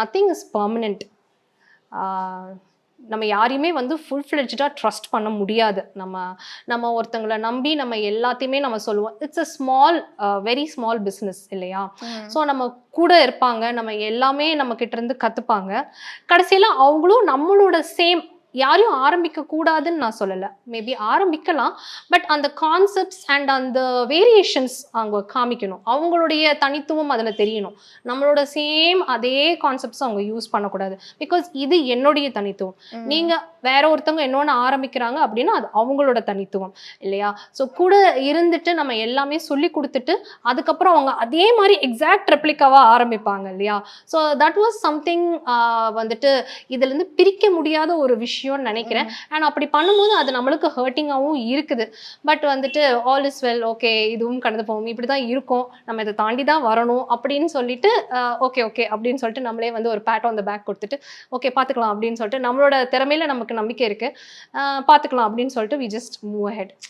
Nothing is permanent நம்ம யாரையுமே வந்து ஃபுல் ஃப்ளெட்ஜாக ட்ரஸ்ட் பண்ண முடியாது. நம்ம நம்ம ஒருத்தங்களை நம்பி நம்ம எல்லாத்தையுமே நம்ம சொல்லுவோம். It's a small very small business இல்லையா? ஸோ நம்ம கூட இருப்பாங்க. நம்ம எல்லாமே நம்ம கிட்ட இருந்து கற்றுப்பாங்க கடைசியில் அவங்களும் நம்மளோட சேம் யாரையும் ஆரம்பிக்க கூடாதுன்னு நான் சொல்லலை. மேபி ஆரம்பிக்கலாம் பட் அந்த கான்செப்ட்ஸ் அண்ட் அந்த வேரியேஷன்ஸ் அவங்க காமிக்கணும். அவங்களுடைய தனித்துவம் அதில் தெரியணும். நம்மளோட சேம் அதே கான்செப்ட்ஸ் அவங்க யூஸ் பண்ணக்கூடாது. பிகாஸ் இது என்னுடைய தனித்துவம். நீங்கள் வேற ஒருத்தவங்க இன்னொன்று ஆரம்பிக்கிறாங்க அப்படின்னா அது அவங்களோட தனித்துவம் இல்லையா? ஸோ கூட இருந்துட்டு நம்ம எல்லாமே சொல்லி கொடுத்துட்டு அதுக்கப்புறம் அவங்க அதே மாதிரி எக்ஸாக்ட் ரெப்ளிகாவாக ஆரம்பிப்பாங்க இல்லையா? ஸோ தட் வாஸ் சம்திங் வந்துட்டு இதுலேருந்து பிரிக்க முடியாத ஒரு விஷயம்னு நினைக்கிறேன். அண்ட் அப்படி பண்ணும்போது அது நம்மளுக்கு ஹர்ட்டிங்காகவும் இருக்குது. பட் வந்துட்டு ஆல் இஸ் வெல் ஓகே இதுவும் கடந்து போகும். இப்படி தான் இருக்கும். நம்ம இதை தாண்டி தான் வரணும் அப்படின்னு சொல்லிட்டு ஓகே ஓகே அப்படின்னு சொல்லிட்டு நம்மளே வந்து ஒரு பேட் ஆன் த பேக் கொடுத்துட்டு ஓகே பார்த்துக்கலாம் அப்படின்னு சொல்லிட்டு நம்மளோட திறமையில நமக்கு நம்பிக்கை இருக்கு. அஹ் பார்த்துக்கலாம் அப்படின்னு சொல்லிட்டு வி ஜஸ்ட் மூவ் அஹெட்